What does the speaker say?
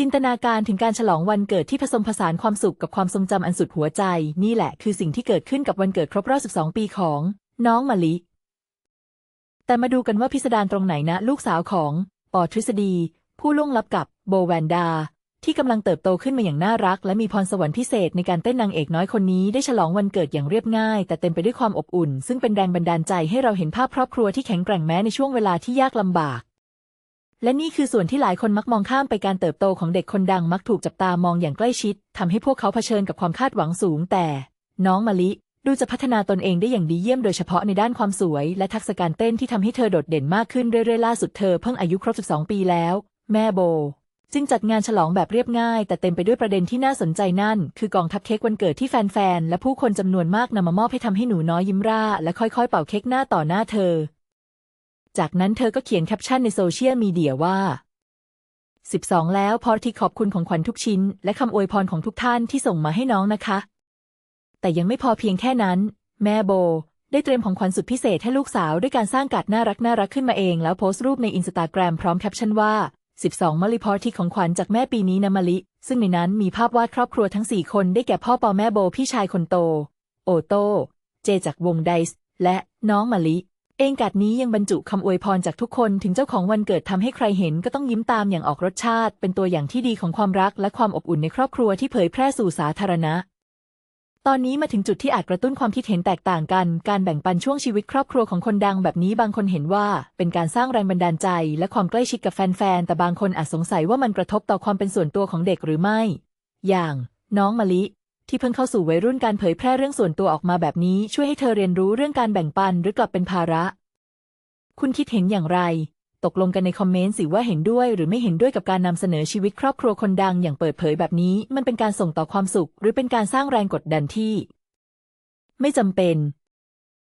จินตนาการถึงการฉลองวันเกิดที่ผสมผสานความสุขกับความทรงจำอันสุดหัวใจ นี่แหละคือสิ่งที่เกิดขึ้นกับวันเกิดครบรอบ 12 ปีของ น้องมะลิ แต่มาดูกันว่าพิสดารตรงไหนนะ ลูกสาวของ ปอทฤษฎี ผู้ล่วงลับกับโบแวนดา ที่กำลังเติบโตขึ้นมาอย่างน่ารัก และมีพรสวรรค์พิเศษในการเต้นนางเอกน้อยคนนี้ได้ฉลองวันเกิดอย่างเรียบง่าย แต่เต็มไปด้วยความอบอุ่น ซึ่งเป็นแรงบันดาลใจให้เราเห็นภาพครอบครัวที่แข็งแกร่งแม้ในช่วงเวลาที่ยากลำบาก และนี่คือส่วนที่หลายคนมักมองข้ามไปการเติบโตของเด็กคนดังมักถูกจับตามองอย่างใกล้ชิดทำให้พวกเขาเผชิญกับความคาดหวังสูง แต่ น้องมะลิ ดูจะพัฒนาตนเองได้อย่างดีเยี่ยมโดยเฉพาะในด้านความสวย และทักษะการเต้นที่ทำให้เธอโดดเด่นมากขึ้นเรื่อยๆล่าสุดเธอเพิ่งอายุครบ 12 ปีแล้ว แม่โบ จึงจัดงานฉลองแบบเรียบง่าย แต่เต็มไปด้วยประเด็นที่น่าสนใจนั่น คือกองทัพเค้กวันเกิดที่แฟนๆและผู้คนจำนวนมากนำมามอบให้ทำให้หนูน้อยยิ้มร่าและค่อยๆ เป่าเค้กหน้าต่อหน้าเธอ จากนั้นเธอก็เขียนแคปชั่นในโซเชียลมีเดียว่า 12 แล้วพอที่ขอบคุณของขวัญทุกชิ้น และคำอวยพรของทุกท่านที่ส่งมาให้น้องนะคะ แต่ยังไม่พอเพียงแค่นั้น แม่โบ ได้เตรียมของขวัญสุดพิเศษให้ลูกสาวด้วยการสร้างการ์ดน่ารักน่ารักขึ้นมาเองแล้วโพสต์รูปในอินสตาแกรมพร้อมแคปชั่นว่า 12มลิพอที่ของขวัญจากแม่ปีนี้นะมะลิ ซึ่งในนั้นมีภาพวาดครอบครัวทั้ง 4 คนได้แก่พ่อปอแม่โบพี่ชายคนโต โอโต เจจากวงไดส์และน้องมะลิ เองการ์ดนี้ยังบรรจุคำอวยพรจากทุกคนถึงเจ้าของวันเกิดทำให้ใครเห็นก็ต้องยิ้มตามอย่างออกรสชาติ เป็นตัวอย่างที่ดีของความรักและความอบอุ่นในครอบครัวที่เผยแพร่สู่สาธารณะ ตอนนี้มาถึงจุดที่อาจกระตุ้นความคิดเห็นแตกต่างกัน การแบ่งปันช่วงชีวิตครอบครัวของคนดังแบบนี้บางคนเห็นว่า เป็นการสร้างแรงบันดาลใจ และความใกล้ชิดกับแฟนๆ แต่บางคนอาจสงสัยว่ามันกระทบต่อความเป็นส่วนตัวของเด็กหรือไม่ อย่าง น้องมะลิ ที่เพิ่งเข้าสู่วัยรุ่นการเผยแพร่เรื่องส่วนตัวออกมาแบบนี้ ช่วยให้เธอเรียนรู้เรื่องการแบ่งปันหรือกลับเป็นภาระ คุณคิดเห็นอย่างไร ตกลงกันในคอมเมนต์สิว่าเห็นด้วย หรือไม่เห็นด้วยกับการนำเสนอชีวิตครอบครัวคนดังอย่างเปิดเผยแบบนี้ มันเป็นการส่งต่อความสุข หรือเป็นการสร้างแรงกดดันที่ ไม่จำเป็น